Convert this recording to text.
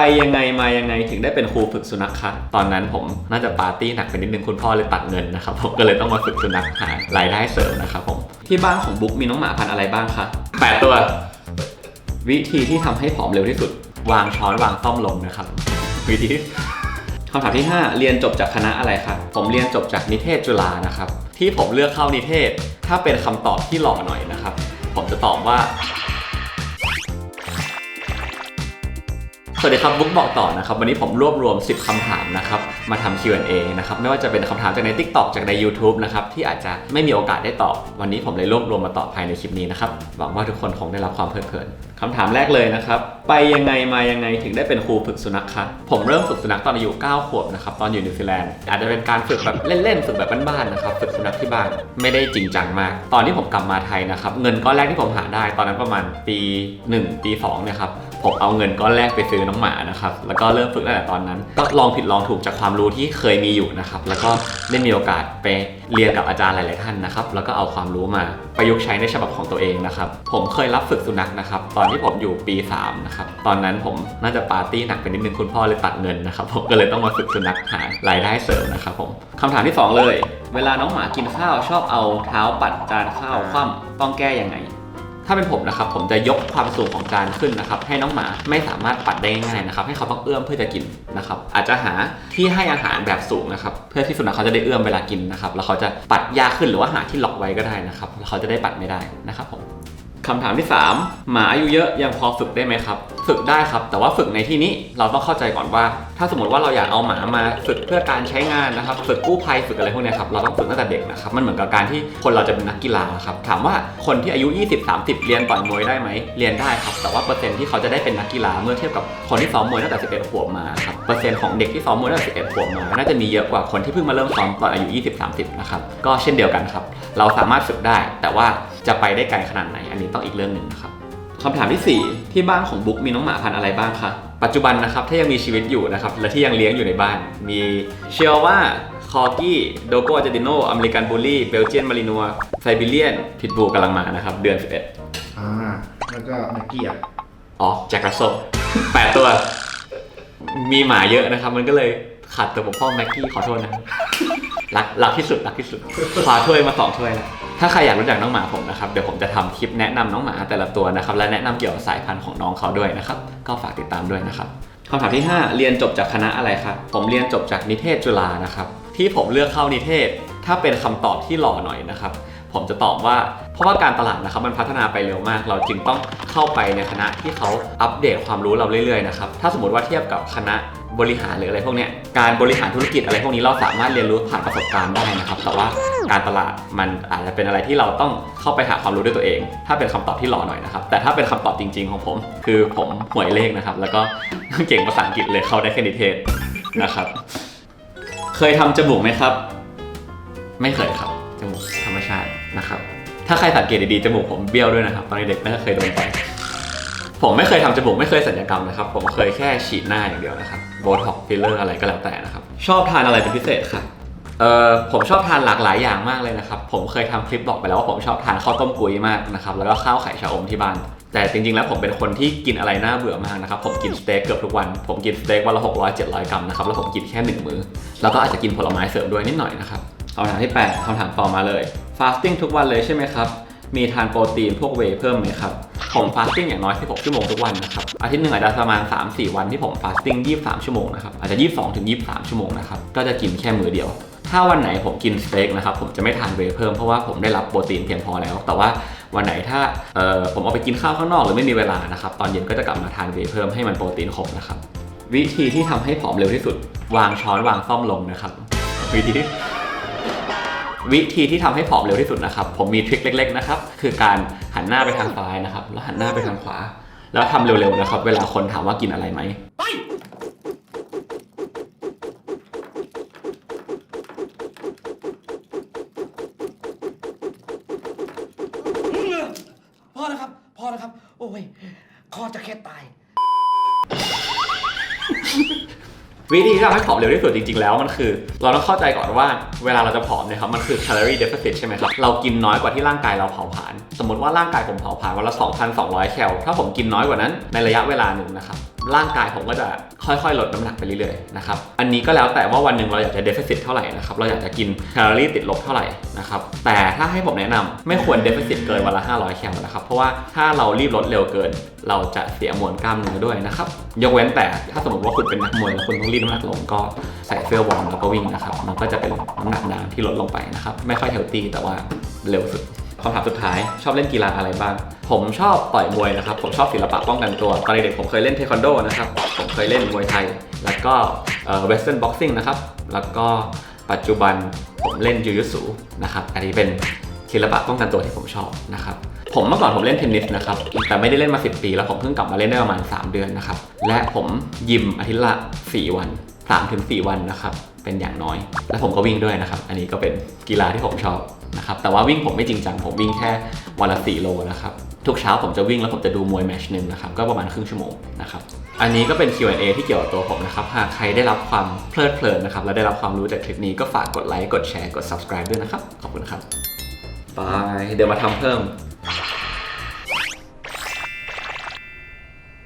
ไปยังไงมายังไงถึงได้เป็นครูฝึกสุนัขคะตอนนั้นผมน่าจะปาร์ตี้หนักไปนิดนึงคุณพ่อเลยตัดเงินนะครับผมก็เลยต้องมาฝึกสุนัขหารายได้เสริมนะครับผมที่บ้านของบุ๊กมีน้องหมาพันธุ์อะไรบ้างคะแปดตัว วิธีที่ทำให้ผอมเร็วที่สุด วางช้อนวางซ่อมลงนะครับ วิธีที่คำถามที่ 5 เรียนจบจากคณะอะไรครับ ผมเรียนจบจากนิเทศจุฬานะครับ ที่ผมเลือกเข้านิเทศ ถ้าเป็นคำตอบที่หล่อหน่อยนะครับ ผมจะตอบว่า สวัสดีครับบุ๊กบอกต่อนะครับ วันนี้ผมรวบรวม 10คำถามนะครับมาทำ Q&A นะครับไม่ว่าจะเป็นคำถามจากใน TikTok จากใน YouTube นะครับที่อาจจะไม่มีโอกาสได้ตอบ วันนี้ผมเลยรวบรวมมาตอบภายในคลิปนี้นะครับหวังว่าทุกคนคงได้รับความเพลิดเพลินคำถามแรกเลยนะครับไปยังไงมายังไงถึงได้เป็นครูฝึกสุนัขคะผมเริ่มฝึกสุนัขตอนอายุ9ขวบนะครับตอนอยู่นิวซีแลนด์อาจจะเป็นการฝึกแบบเล่นๆฝึกแบบบ้านๆนะครับฝึกสุนัขที่บ้านไม่ได้จริงจังมาก ตอนที่ผมกลับมาไทยนะครับเงินก้อนแรกที่ผมหาได้ตอนนั้นประมาณปี 1 ปี2เนี่ยครับ ผมเอาเงินก้อนแรกไปซื้อน้องหมานะครับ แล้วก็เริ่มฝึกตั้งแต่ตอนนั้น ก็ลองผิดลองถูกจากความรู้ที่เคยมีอยู่นะครับ แล้วก็ได้มีโอกาสไปเรียนกับอาจารย์หลาย ๆ ท่านนะครับ แล้วก็เอาความรู้มาประยุกต์ใช้ในฉบับของตัวเองนะครับ ผมเคยรับฝึกสุนัขนะครับ ตอนที่ผมอยู่ปี3นะครับ ตอนนั้นผมน่าจะปาร์ตี้หนักไปนิดนึงคุณพ่อเลยตัดเงินนะครับ ผมก็เลยต้องมาฝึกสุนัขหารายได้เสริมนะครับผมคำถามที่สองเลย เวลาน้องหมากินข้าวชอบเอาเท้าปัดจานข้าวคว่ำต้องแก้ยังไง ถ้าเป็นผมนะครับผมจะยกความสูงของจานขึ้นนะครับให้น้องหมาไม่สามารถปัดได้ง่ายนะครับให้เขาต้องเอื้อมเพื่อจะกินนะครับอาจจะหาที่ให้อาหารแบบสูงนะครับเพื่อที่สุนัขเขาจะได้เอื้อมเวลากินนะครับแล้วเขาจะปัดยากขึ้นหรือว่าหาที่ล็อกไว้ก็ได้นะครับแล้วเขาจะได้ปัดไม่ได้นะครับผมคำถามที่ 3 หมาอายุเยอะยังพอฝึกได้ไหมครับ ฝึกได้ครับ แต่ว่าฝึกในที่นี้เราต้องเข้าใจก่อนว่า ถ้าสมมติว่าเราอยากเอาหมามาฝึกเพื่อการใช้งานนะครับ ฝึกกู้ภัยฝึกอะไรพวกนี้ครับเราต้องฝึกตั้งแต่เด็กนะครับมันเหมือนกับการที่คนเราจะเป็นนักกีฬาครับถามว่าคนที่อายุ 20-30 เรียนต่อยมวยได้ไหมเรียนได้ครับ แต่ว่าเปอร์เซ็นต์ที่เขาจะได้เป็นนักกีฬาเมื่อเทียบกับคนที่ซ้อมมวยตั้งแต่ 11 ขวบมาครับเปอร์เซ็นต์ของเด็กที่ซ้อมมวยตั้งแต่ 11 ขวบมา น่าจะมีเยอะกว่าคนที่เพิ่งมาเริ่มซ้อมตอนอายุ 20-30 นะครับก็เช่นเดียวกันครับเราสามารถฝึกได้ แต่ว่าจะไปได้ไกลขนาดไหนอันนี้ต้องอีกเรื่องหนึ่งครับ คำถามที่ 4 ที่บ้านของบุ๊กมีน้องหมาพันธุ์อะไรบ้างคะปัจจุบันนะครับถ้ายังมีชีวิตอยู่นะครับและที่ยังเลี้ยงอยู่ในบ้าน มีเชียวว่าคอกี้โดโกอาร์เจติโนอเมริกันบูลลี่เบลเจียนมารินัวไซบีเรียนพิทบูกำลังมานะครับเดือน11อ่า แล้วก็นักเกียร์อ๋อแจ็ครัสโซแปดตัว มีหมาเยอะนะครับ มันก็เลยขาดตัวบกพร่องแม็กกี้ขอโทษนะรักรักที่สุดรักที่สุดคว้าถ้วยมาสองถ้วยแล้ว ถ้าใครอยากรู้จักน้องหมาผมนะครับเดี๋ยวผมจะทำคลิปแนะนำน้องหมาแต่ละตัวนะครับและแนะนำเกี่ยวกับสายพันธุ์ของน้องเขาด้วยนะครับก็ฝากติดตามด้วยนะครับคำถามที่ 5 เรียนจบจากคณะอะไรครับผมเรียนจบจากนิเทศจุฬานะครับที่ผมเลือกเข้านิเทศ ถ้าเป็นคำตอบที่หล่อหน่อยนะครับผมจะตอบว่าเพราะว่าการตลาดนะครับมันพัฒนาไปเร็วมาก เราจึงต้องเข้าไปในคณะที่เขาอัปเดตความรู้เราเรื่อยๆนะครับถ้าสมมติว่าเทียบกับคณะบริหารหรืออะไรพวกนี้การบริหารธุรกิจอะไรพวกนี้เราสามารถเรียนรู้ผ่านประสบการณ์ได้นะครับ แต่ว่า การตลาด มันอาจจะเป็นอะไรที่เราต้องเข้าไปหาความรู้ด้วยตัวเอง ถ้าเป็นคำตอบที่หล่อหน่อยนะครับ แต่ถ้าเป็นคำตอบจริง ๆ ของผม คือผมหวยเลขนะครับ แล้วก็เก่งภาษาอังกฤษเลยเข้าได้แค่นิเทศนะครับ เคยทำจมูกไหมครับ ไม่เคยครับ จมูกธรรมชาตินะครับ ถ้าใครสังเกตดีๆจมูกผมเบี้ยวด้วยนะครับ ตอนเด็กน่าจะเคยโดนไปผมไม่เคยทำจมูกไม่เคยสัญญกรรมนะครับ ผมเคยแค่ฉีดหน้าอย่างเดียวนะครับโบท็อกฟิลเลอร์อะไรก็แล้วแต่นะครับ ชอบทานอะไรเป็นพิเศษครับ เออผมชอบทานหลากหลายอย่างมากเลยนะครับ ผมเคยทำคลิปบอกไปแล้วว่าผมชอบทานข้าวต้มกุ้ยมากนะครับ แล้วก็ข้าวไข่ชะอมที่บ้าน แต่จริงๆ แล้วผมเป็นคนที่กินอะไรน่าเบื่อมากนะครับ ผมกินสเต็กเกือบทุกวัน ผมกินสเต็กวันละ600 700กรัมนะครับ แล้วผมกินแค่หนึ่งมื้อ แล้วก็อาจจะกินผลไม้เสริมด้วยนิดหน่อยนะครับคำถามที่8คำถามต่อมาเลยฟาสติ้งทุกวันเลยใช่ไหมครับ มีทานโปรตีนพวกเวเพิ่มไหมครับผมฟาสติ้งอย่างน้อย 16 ชั่วโมงทุกวันนะครับ อาทิตย์หนึ่งอาจจะประมาณ 3-4 วันที่ผมฟาสติ้ง 23 ชั่วโมงนะครับ อาจจะ 22-23 ชั่วโมงนะครับ ก็จะกินแค่มื้อเดียว ถ้าวันไหนผมกินสเต็กนะครับผมจะไม่ทานเวย์เพิ่มเพราะว่าผมได้รับโปรตีนเพียงพอแล้ว แต่ว่าวันไหนถ้าผมเอาไปกินข้าวข้างนอกหรือไม่มีเวลานะครับตอนเย็นก็จะกลับมาทานเวย์เพิ่มให้มันโปรตีนครบนะครับวิธีที่ทำให้ผอมเร็วที่สุด วางช้อนวางซ่อมลงนะครับ วิธีที่วิธีที่ทำให้ผอมเร็วที่สุดนะครับ ผมมีทริคเล็ก ๆ นะครับ คือการหันหน้าไปทางซ้ายนะครับ แล้วหันหน้าไปทางขวา แล้วทำเร็วๆนะครับ เวลาคนถามว่ากินอะไรไหม ครับพอแล้วครับ โอ้ย คอจะแค่ตาย วิธีที่ทำให้ผอมเร็วที่สุดจริงๆแล้วมันคือ เราต้องเข้าใจก่อนว่าเวลาเราจะผอมเนี่ยครับมันคือ calorie deficit ใช่ไหมครับเรากินน้อยกว่าที่ร่างกายเราเผาผลาญสมมติว่าร่างกายผมเผาผลาญวันละ 2,200 แคลถ้าผมกินน้อยกว่านั้นในระยะเวลาหนึ่งนะครับร่างกายผมก็จะค่อยๆ ลดน้ำหนักไปเรื่อยๆนะครับอันนี้ก็แล้วแต่ว่าวันหนึ่งเราอยากจะเดฟ i ซิตเท่าไหร่นะครับเราอยากจะกินแคลอรี่ติดลบเท่าไหร่นะครับแต่ถ้าให้ผมแนะนำไม่ควรเดฟ i ซิตเกินวันละ 500 แคลนะครับเพราะว่าถ้าเรารีบลดเร็วเกิน เราจะเสียมวลกล้ามเนื้อด้วยนะครับยกเว้นแต่ถ้าสมมติว่าคุณเป็นนักมวยแล้วคุณต้องรีดน้ำหนักลงก็ใส่เสื้อวอร์มแล้วก็วิ่งนะครับมันก็จะเป็นน้ำหนักนานที่ลดลงไปนะครับไม่ค่อยเฮลตี้แต่ว่าเร็วสุด คำถามสุดท้าย ชอบเล่นกีฬาอะไรบ้าง ผมชอบต่อยมวยนะครับ ผมชอบศิลปะป้องกันตัวตอนเด็กผมเคยเล่นเทควันโดนะครับ ผมเคยเล่นมวยไทย แล้วก็เวสเทิร์นบ็อกซิ่งนะครับ แล้วก็ปัจจุบันผมเล่นยูยุสุนะครับ อันนี้เป็นศิลปะป้องกันตัวที่ผมชอบนะครับ ผมเมื่อก่อนผมเล่นเทนนิสนะครับ แต่ไม่ได้เล่นมา 10 ปี แล้วผมเพิ่งกลับมาเล่นได้ประมาณ 3 เดือนนะครับ และผมยิมอาทิตย์ละ 4 วัน 3-4ถึง4วันนะครับ เป็นอย่างน้อย และผมก็วิ่งด้วยนะครับ อันนี้ก็เป็นกีฬาที่ผมชอบนะครับแต่ว่าวิ่งผมไม่จริงจังผมวิ่งแค่วันละ4โลนะครับทุกเช้าผมจะวิ่งแล้วผมจะดูมวยแมชหนึ่งนะครับก็ประมาณครึ่งชั่วโมงนะครับอันนี้ก็เป็น Q&A ที่เกี่ยวกับตัวผมนะครับหากใครได้รับความเพลิดเพลินนะครับและได้รับความรู้จากคลิปนี้ก็ฝากกดไลค์กดแชร์กด subscribe ด้วยนะครับขอบคุณครับบายเดี๋ยวมาทำเพิ่ม